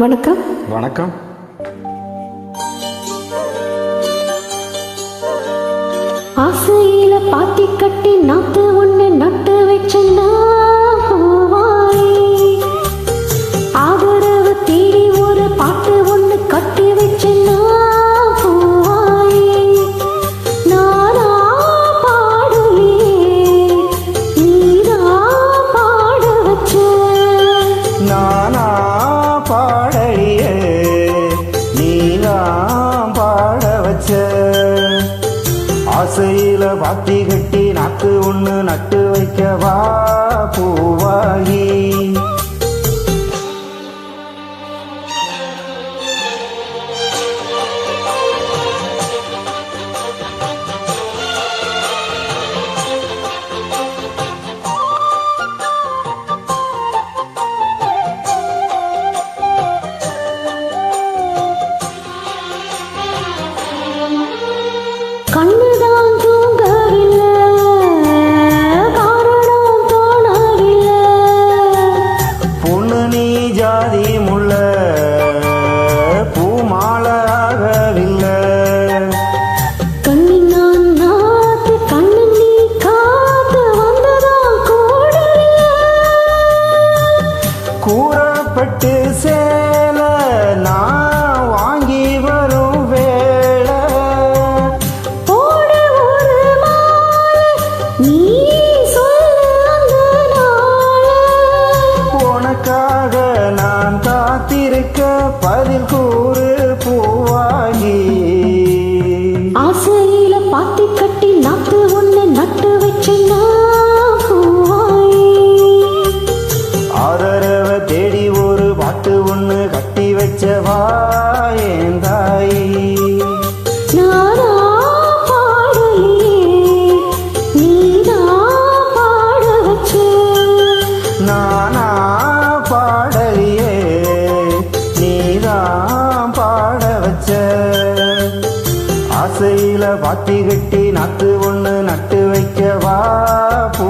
வணக்கம். வணக்கம். ஆசையில பாத்தி கட்டி நான் ஆசையில பாத்தி கட்டி நாக்கு ஒண்ணு நட்டு வைக்கவா பூவாகி. கண்ணு ஜாதி முள்ள பூமாலாகவில்லை. கூறப்பட்டு சேல நான் வாங்கி வரும் வேளை. உனக்காக ಮೆಚ್ಚವಾ ಎಂದಾಯಿ ஆசையில வாத்தி கட்டி நாத்து ஒண்ணு நட்டு வைக்கவா பூ